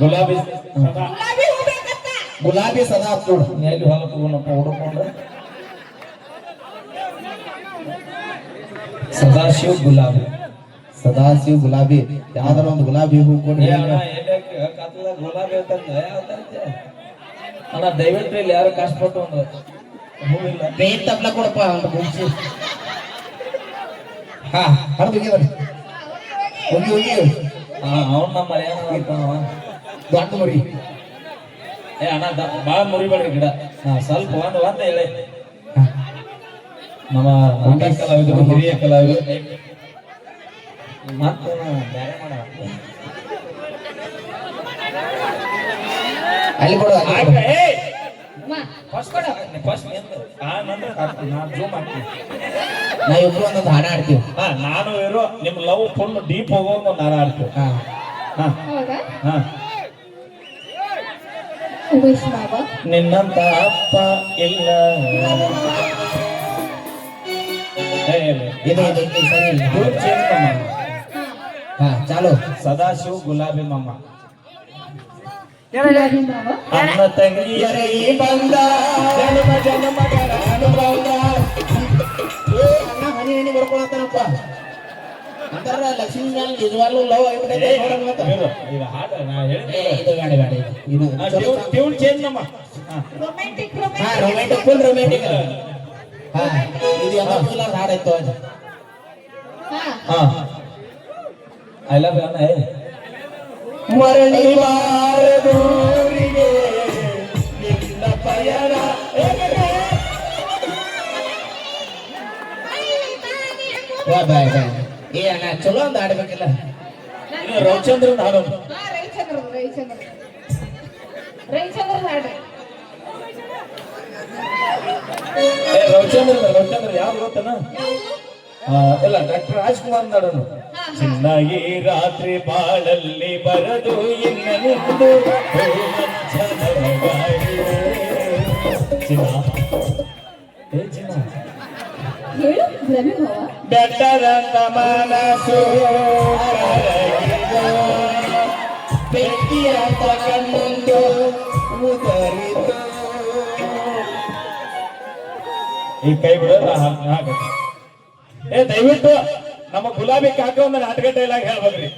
ಗುಲಾಬಿ ಸದಾ. ಗುಲಾಬಿ ಸದಾ ನೋಡು ಎಲ್ಲಿ ಹೊಲ ತಗೊಂಡಪ್ಪ ಹುಡುಕೊಂಡು ಸದಾಶಿವ್ ಗುಲಾಬಿ. ಸದಾಶಿವ್ ಗುಲಾಬಿ. ಯಾವ್ದಾರ ಒಂದು ಗುಲಾಬಿ ಹೂ ಕತ್ಲದಾಗ ಗುಲಾಬಿ? ಅಣ್ಣ ದಯವಿಟ್ಟು ಇಲ್ಲಿ ಯಾರು ಕಷ್ಟಪಟ್ಟು ಒಂದು ಹೂವಿಲ್ಲ ಬೇನ್ ತಪ್ಲ ಕೊಡಪ್ಪ ಒಂದು ಗುಂಚಿ ಹಾ ಹರಿದು ಹೋಗಿ ಹೋಗಿ ಹೋಗಿ. ಹಾ ಅವ್ನ ನಮ್ಮ ಅಂತಾನವ. ದೊಡ್ಡ ಮರಿ. ಏ ಅಣ್ಣ ದ- ಮರಿ ಮುರಿಬೇಡ್ರಿ ಗಿಡ. ಹಾ ಸ್ವಲ್ಪ ಒಂದು ಒಂದು ಹೇಳಿ ನಮ್ಮ ನಾಟಕ ಕಲಾವಿದರು ಹಿರಿಯ ಕಲಾವಿದರು. ಮತ್ತೆ ಬೇರೆ ಮಾಡ ಅಲ್ಲಿ ಕೊಡು ನಾ ಇಬ್ರು ಒಂದೊಂದು ಹಾಡ ಆಡ್ತೀವಿ ಹಾ ನಾನು ಇರೋ ನಿಮ್ ಲವ್ ಫುಲ್ ಡೀಪ್ ಹೋಗೋಂಗ್ ಒಂದು ಹಾಡ ಆಡ್ತೀವಿ ಹಾ. ಹಾ. ನಿನ್ನಂತ ಅಪ್ಪ ಇಲ್ಲ ಏ, ಇಲ್ಲ. ಇದು ಇದು ಇದು ಸರಿ ಇಲ್ಲ. Tune change ಮಾಮ. ಹಾ ಚಾಲು ಸದಾಶಿವ್ ಗುಲಾಬಿ ಮಾಮ ಗುಲಾಬಿ ಬಾಬಾ ಅನ್ನ ತಂಗಿಯರೇ ಈ ಬಂದ ಜನ್ಮ ಜನ್ಮಗಳ ಅನುಬಂಧ ಏ ಅಣ್ಣ ಹನಿ ಹನಿ ಬರ್ಕೊಳತ್ತಾನಪ್ಪ ಅಂತಾರ ಲಕ್ಷ್ಮೀ ಮ್ಯಾಲ ನಿಜವಾಗ್ಲೂ ಲವ್ ಆಗ್ಬಿಟ್ಟೈತೆ ನೋಡೋಣ ಮತ್ತ. ಇರು, ಇದು ಹಾಡು ನಾ ಏ, ಹೇಳಿದ್ದೆ ಇದು ಬೇಡ ಬೇಡ ಇದು. ಇದು ಚಲೋ ಸಾಂಗ್. ಟ್ಯೂನ್ ಚೇಂಜ್ ನಮ್ಮ ಹಾ. ರೊಮ್ಯಾಂಟಿಕ್ ಹಾ ರೊಮ್ಯಾಂಟಿಕ್ ರೊಮ್ಯಾಂಟಿಕ್ ಫುಲ್ ರೊಮ್ಯಾಂಟಿಕ್ ಹಾ ಇದು ಎಲ್ಲ ಫುಲ್ ಹಾಡಾಯ್ತು ಅದು ಹಾ ಹಾ ಐ ಲವ್ ಯು ಅಣ್ಣ ಏ. ಮರಳಿ ಬಾರದೂರಿಗೆ ನಿನ್ನ ಪಯಣ ಎಗರೆ. ವಾ ಬಾಯ್ ಬಾಯ್ ಏ ಅಣ್ಣ ಚಲೋ ಒಂದು ಆಡ್ಬೇಕಿಲ್ಲ. ಇದು ರವಿಚಂದ್ರನ್ ಹಾಡು ರವಿಚಂದ್ರ ರವಿಚಂದ್ರ ರವಿಚಂದ್ರ ಹಾಡ್ರಿ. ಏ ರವಿಚಂದ್ರ ರವಿಚಂದ್ರ ಯಾರು ಗೊತ್ತನ? ಇಲ್ಲ ಡಾಕ್ಟರ್ ರಾಜ್ಕುಮಾರ್ ನಾಡನು ಚೆನ್ನಾಗಿ ರಾತ್ರಿ ಬಾಳಲ್ಲಿ ಬರದು ಇನ್ನೆಂದು ಚಿನ್ನ ಏ ಚಿನ್ನ ಹೇಳು ಗುಲಾಬಿ ಬಾಬಾ ಬೆಟ್ಟದಂತ ಮನಸ್ಸು ಕರಗಿದ ಬೆಂಕಿಯಂತ ಕಣ್ಣೊಂದು ಉದರಿತು ಈ ಕೈ ಬಿಡೋದು. ಏ ದಯವಿಟ್ಟು ನಮ್ಮ ಗುಲಾಬಿ ಕಾಕ ಒಂದು ನಾಟಕ ಡೈಲಾಗ್ ಹೇಳ್ಬೇಕ್ರಿ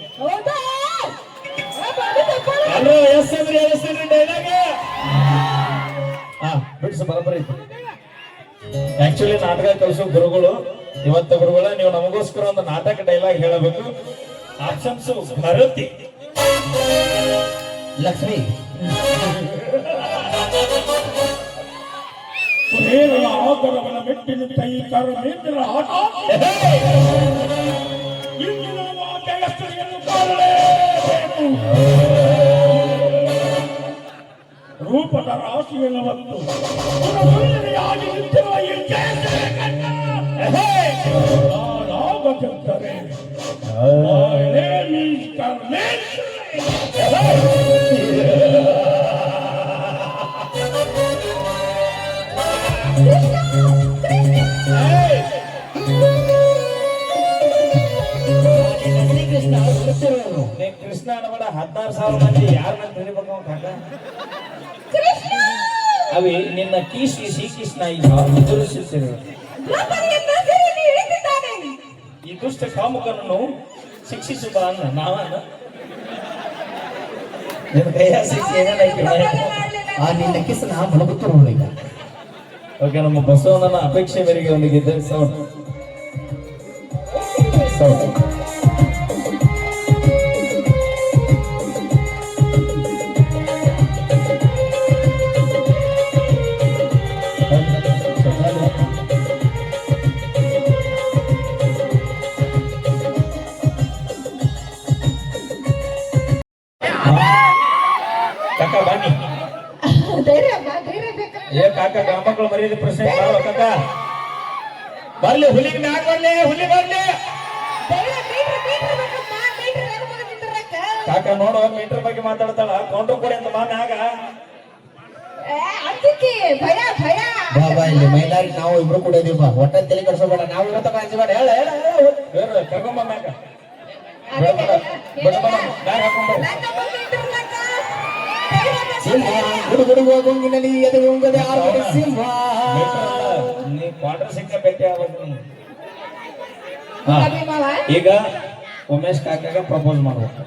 ತಪ್ಪಾಳ. ಹಲೋ ಎಸ್ ಅಂದ್ರಿ ಎಸ್ ಅಂದ್ರಿ ಡೈಲಾಗ್ ಹಾ ಬಿಡ್ಸು ಬರೋಬ್ಬರಿ. ಆಕ್ಚುಲಿ ನಾಟಕ ಕಲಿಸೋ ಗುರುಗಳು ಇವತ್ತ ಗುರುಗಳ ನೀವು ನಮಗೋಸ್ಕರ ಒಂದು ನಾಟಕ ಡೈಲಾಗ್ ಹೇಳಬೇಕು. ಆಪ್ಷನ್ಸ್ ಭರತಿ. ಲಕ್ಷ್ಮಿ. ಆದರವನ ಮೆಟ್ಟಿನ ಕೈ ಕರಮೇಂದ್ರ ಆಟ. ಇಂದಿನ ವಾದ್ಯಸ್ಥರಿಯನ್ನು ಕಾಣಲೇಬೇಕು ರೂಪದ ರಾಶಿಯನ್ನು ಮತ್ತು ಆಗಿ ನಿಂತಿರುವ ಈ ಜಯ My name is ನೀ ಕೃಷ್ಣ ಅನ್ಬೇಡ ಹದಿನಾರು ಸಾವಿರ ಮಂದಿ ಯಾರನ್ನ ತಿಳಿಬೇಕು ಅವ್ನ್ ಕಾಕ ಅವಿ ನಿನ್ನ ಕೀಶ್ ಶ್ರೀಕೃಷ್ಣ ಈ ಸೆರೆಯಲ್ಲಿ ಇಳಿಸಿದ್ದಾನೆ. ಈ ದುಷ್ಟ ಕಾಮುಕನನ್ನು ಶಿಕ್ಷಿಸುವ ಅನ್ನ ನಾವನ್ನ. ಆ, ನಿನ್ನ ಕಿಸ್ನ ಮಲಗುತ್ತಿರೋನು ಈಗ. ಓಕೆ, ನಮ್ಮ ಬಸವಣ್ಣನ ಅಪೇಕ್ಷೆ ಮೇರೆಗೆ ಅವನಿಗೆ ಸೌಂಡ್. ಸೌಂಡ್. ಕಾಕ ಬನ್ನಿ. ಧೈರ್ಯ ಬಾ, ಧೈರ್ಯ ಬೇಕು. ಏ ಕಾಕ ಗಂಮಕ್ಳು ಮರ್ಯಾದೆ ಪ್ರಶ್ನೆ ಕಾಕಾ ಕಾಕ. ಬರ್ಲಿ ಹುಲಿಗೆ ಮ್ಯಾಗ ಬರ್ಲಿ ಹುಲಿ ಬರ್ಲಿ? ಕಾಕ ನೋಡು ಮೀಟರ್ ಬಗ್ಗೆ ಮಾತಾಡ್ತಾಳ. ಕೌಂಟರ್ ಕೊಡಿ ಅಂತ ಬಾ ಮ್ಯಾಗ. ಏ, ಅಂಜಿಕೆ, ಭಯ ಭಯ. ಬಾ ಬಾ ಇಲ್ಲಿ ಮೈಲಾರಿ ನಾವು ಇಬ್ರು ಕೂಡ ಇದೀವಿ ಬಾ. ಒಟ್ಟ ತಲೆ ಕಡ್ಸೋಬೇಡ ನಾವು ಇವತ್ತ ಕಾಣಿಸ್ಬೇಡ ಹೇಳ ಹೇಳ ಬೇರೆ ಕರ್ಕೊಂಬ ಮ್ಯಾಗ. ಅದೇ, ಬೇಡ, ಬೇಡ, ಬೇಡ, ಮ್ಯಾಗ ಹಾಕೊಂಡ್ ಬರ್ರಿ. ನನ್ನ ಮಗ ನಿಂತಿರ್ಲಕ್ಕ. ಸಿಂಹ ಗುಡುಗುಡುವ ಗೊಂಗಿನಲ್ಲಿ ಎದುರುಂಗದೆ ಆಡುವ ಸಿಂಹ ನೀ ಕ್ವಾರ್ಟರ್ ಸಿಕ್ಕ ಭೇಟಿ ಆಗ್ಬೇಕು ನೀನು. ಮಾವ ಈಗ ಉಮೇಶ್ ಕಾಕಾಗ ಪ್ರಪೋಸ್ ಮಾಡ್ಬೇಕು